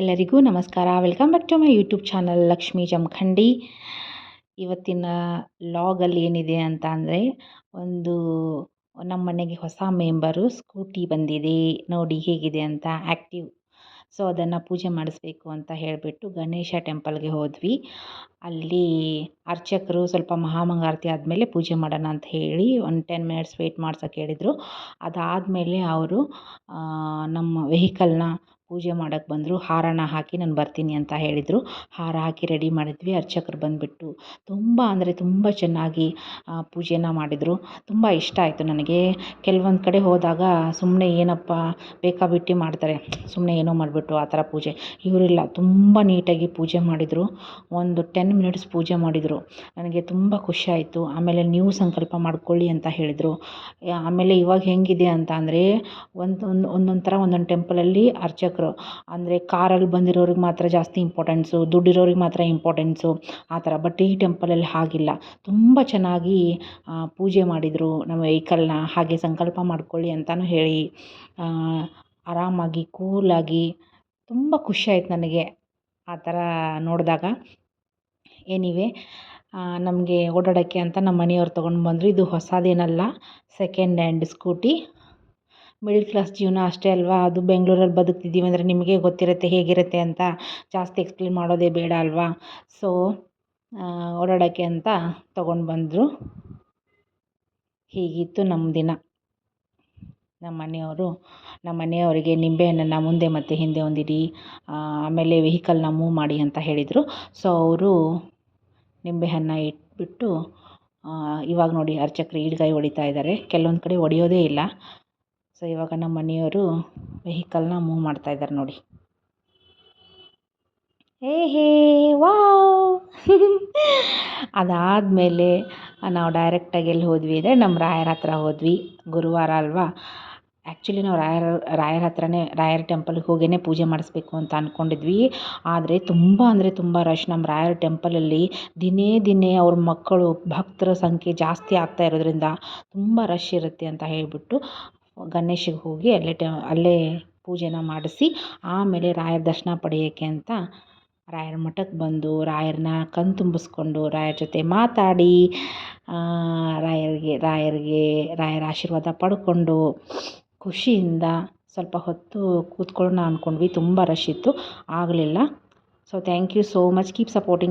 ಎಲ್ಲರಿಗೂ ನಮಸ್ಕಾರ. Welcome back to my YouTube channel Lakshmi Jamkhandi ಇವತ್ತಿನ ಲಾಗಲ್ಲಿ ಏನಿದೆ ಅಂತ ಅಂದರೆ, ಒಂದು ನಮ್ಮ ಮನೆಗೆ ಹೊಸ ಮೆಂಬರು ಸ್ಕೂಟಿ ಬಂದಿದೆ. ನೋಡಿ ಹೇಗಿದೆ ಅಂತ ಆ್ಯಕ್ಟಿವ್ ಸೊ ಅದನ್ನು ಪೂಜೆ ಮಾಡಿಸ್ಬೇಕು ಅಂತ ಹೇಳಿಬಿಟ್ಟು ಗಣೇಶ ಟೆಂಪಲ್ಗೆ ಹೋದ್ವಿ. ಅಲ್ಲಿ ಅರ್ಚಕರು ಸ್ವಲ್ಪ ಮಹಾಮಂಗಾರತಿ ಆದಮೇಲೆ ಪೂಜೆ ಮಾಡೋಣ ಅಂತ ಹೇಳಿ ಒಂದು ಟೆನ್ ಮಿನಿಟ್ಸ್ ವೆಯ್ಟ್ ಮಾಡ್ಸೋಕೆ ಹೇಳಿದರು. ಅದಾದಮೇಲೆ ಅವರು ನಮ್ಮ ವೆಹಿಕಲ್ನ ಪೂಜೆ ಮಾಡೋಕ್ಕೆ ಬಂದರು, ಹಾರನ ಹಾಕಿ ನಾನು ಬರ್ತೀನಿ ಅಂತ ಹೇಳಿದರು. ಹಾರ ಹಾಕಿ ರೆಡಿ ಮಾಡಿದ್ವಿ, ಅರ್ಚಕರು ಬಂದುಬಿಟ್ಟು ತುಂಬ ಅಂದರೆ ತುಂಬ ಚೆನ್ನಾಗಿ ಪೂಜೆನ ಮಾಡಿದರು. ತುಂಬ ಇಷ್ಟ ಆಯಿತು ನನಗೆ. ಕೆಲವೊಂದು ಕಡೆ ಹೋದಾಗ ಸುಮ್ಮನೆ ಏನಪ್ಪ ಬೇಕಾಬಿಟ್ಟಿ ಮಾಡ್ತಾರೆ. ಸುಮ್ಮನೆ ಏನೋ ಮಾಡಿಬಿಟ್ಟು ಆ ಥರ ಪೂಜೆ. ಇವರಿಲ್ಲ, ತುಂಬ ನೀಟಾಗಿ ಪೂಜೆ ಮಾಡಿದರು. ಒಂದು ಟೆನ್ ಮಿನಿಟ್ಸ್ ಪೂಜೆ ಮಾಡಿದರು. ನನಗೆ ತುಂಬ ಖುಷಿ ಆಯಿತು. ಆಮೇಲೆ ನೀವು ಸಂಕಲ್ಪ ಮಾಡ್ಕೊಳ್ಳಿ ಅಂತ ಹೇಳಿದರು. ಆಮೇಲೆ ಇವಾಗ ಹೇಗಿದೆ ಅಂತ ಅಂದರೆ ಒಂದು ಒಂದು, ಒಂದೊಂದು ಥರ ಒಂದೊಂದು ಟೆಂಪಲಲ್ಲಿ ಅರ್ಚಕರು ಅಂದರೆ ಕಾರಲ್ಲಿ ಬಂದಿರೋರಿಗೆ ಮಾತ್ರ ಜಾಸ್ತಿ ಇಂಪಾರ್ಟೆನ್ಸು ದುಡ್ಡಿರೋರಿಗೆ ಮಾತ್ರ ಇಂಪಾರ್ಟೆನ್ಸು ಆ ಥರ. ಬಟ್ ಈ ಟೆಂಪಲಲ್ಲಿ ಹಾಗಿಲ್ಲ. ತುಂಬ ಚೆನ್ನಾಗಿ ಪೂಜೆ ಮಾಡಿದರು ನಮ್ಮ ವೆಹಿಕಲ್ನ ಹಾಗೆ ಸಂಕಲ್ಪ ಮಾಡ್ಕೊಳ್ಳಿ ಅಂತಲೂ ಹೇಳಿ ಆರಾಮಾಗಿ ಕೂಲಾಗಿ ತುಂಬ ಆಯ್ತು ನನಗೆ ಆ ಥರ ನೋಡಿದಾಗ. ಏನಿವೆ ನಮಗೆ ಓಡಾಡೋಕ್ಕೆ ಅಂತ ನಮ್ಮ ಮನೆಯವ್ರು ತೊಗೊಂಡು ಬಂದರು. ಇದು ಹೊಸದೇನಲ್ಲ second hand scooty middle class ಜೀವನ ಅಷ್ಟೇ ಅಲ್ವಾ? ಅದು ಬೆಂಗಳೂರಲ್ಲಿ ಬದುಕ್ತಿದ್ದೀವಿ ಅಂದರೆ ನಿಮಗೆ ಗೊತ್ತಿರುತ್ತೆ, ಹೇಗಿರುತ್ತೆ ಅಂತ ಜಾಸ್ತಿ ಎಕ್ಸ್ಪ್ಲೇನ್ ಮಾಡೋದೇ ಬೇಡ ಅಲ್ವಾ? ಸೊ ಓಡಾಡೋಕ್ಕೆ ಅಂತ ತೊಗೊಂಡು ಬಂದರು. ಹೀಗಿತ್ತು ನಮ್ಮ ದಿನ. ನಮ್ಮ ಮನೆಯವರು ನಮ್ಮ ಮನೆಯವರಿಗೆ ನಿಂಬೆಹಣ್ಣನ್ನು ಮುಂದೆ ಮತ್ತು ಹಿಂದೆ ಒಂದಿಡಿ ಆಮೇಲೆ ವೆಹಿಕಲ್ನ ಮೂವ್ ಮಾಡಿ ಅಂತ ಹೇಳಿದರು. ಸೊ ಅವರು ನಿಂಬೆಹಣ್ಣು ಇಟ್ಬಿಟ್ಟು ಇವಾಗ ನೋಡಿ ಅರ್ಚಕರು ಈಡ್ಗಾಯಿ ಹೊಡಿತಾ ಇದ್ದಾರೆ ಕೆಲವೊಂದು ಕಡೆ ಹೊಡೆಯೋದೇ ಇಲ್ಲ. ಸೊ ಇವಾಗ ನಮ್ಮ ಮನೆಯವರು ವೆಹಿಕಲ್ನ ಮೂವ್ ಮಾಡ್ತಾ ಇದ್ದಾರೆ ನೋಡಿ. Hey hey, wow. ಅದಾದಮೇಲೆ ನಾವು ಡೈರೆಕ್ಟಾಗಿ ಎಲ್ಲಿ ಹೋದ್ವಿ ಅಂದರೆ ನಮ್ಮ ರಾಯರ ಹತ್ರ ಹೋದ್ವಿ. ಗುರುವಾರ ಅಲ್ವಾ? ಆ್ಯಕ್ಚುಲಿ ನಾವು ರಾಯರ ರಾಯರ ಹತ್ರನೇ, ರಾಯರ ಟೆಂಪಲ್ಗೆ ಹೋಗಿಯೇ ಪೂಜೆ ಮಾಡಿಸ್ಬೇಕು ಅಂತ ಅಂದ್ಕೊಂಡಿದ್ವಿ ಆದರೆ ತುಂಬ ಅಂದರೆ ತುಂಬ ರಶ್ ನಮ್ಮ ರಾಯರ ಟೆಂಪಲಲ್ಲಿ ದಿನೇ ದಿನೇ ಅವ್ರ ಮಕ್ಕಳು ಭಕ್ತರ ಸಂಖ್ಯೆ ಜಾಸ್ತಿ ಆಗ್ತಾ ಇರೋದ್ರಿಂದ ತುಂಬ ರಶ್ ಇರುತ್ತೆ ಅಂತ ಹೇಳಿಬಿಟ್ಟು ಗಣೇಶಗೆ ಹೋಗಿ ಅಲ್ಲೇ ಟ, ಅಲ್ಲೇ ಪೂಜೆನ ಮಾಡಿಸಿ, ಆಮೇಲೆ ರಾಯರ ದರ್ಶನ ಪಡೆಯೋಕ್ಕೆ ಅಂತ ರಾಯರ ಮಠಕ್ಕೆ ಬಂದು, ರಾಯರನ್ನ ಕಣ್ಣು ತುಂಬಿಸ್ಕೊಂಡು, ರಾಯರ ಜೊತೆ ಮಾತಾಡಿ ರಾಯರಿಗೆ ರಾಯರಿಗೆ, ರಾಯರ ಆಶೀರ್ವಾದ ಪಡ್ಕೊಂಡು, ಖುಷಿಯಿಂದ ಸ್ವಲ್ಪ ಹೊತ್ತು ಕೂತ್ಕೊಳ್ಳೋಣ ಅಂದ್ಕೊಂಡ್ವಿ ತುಂಬ ರಶ್ ಇತ್ತು. ಆಗಲಿಲ್ಲ. So thank you so much keep supporting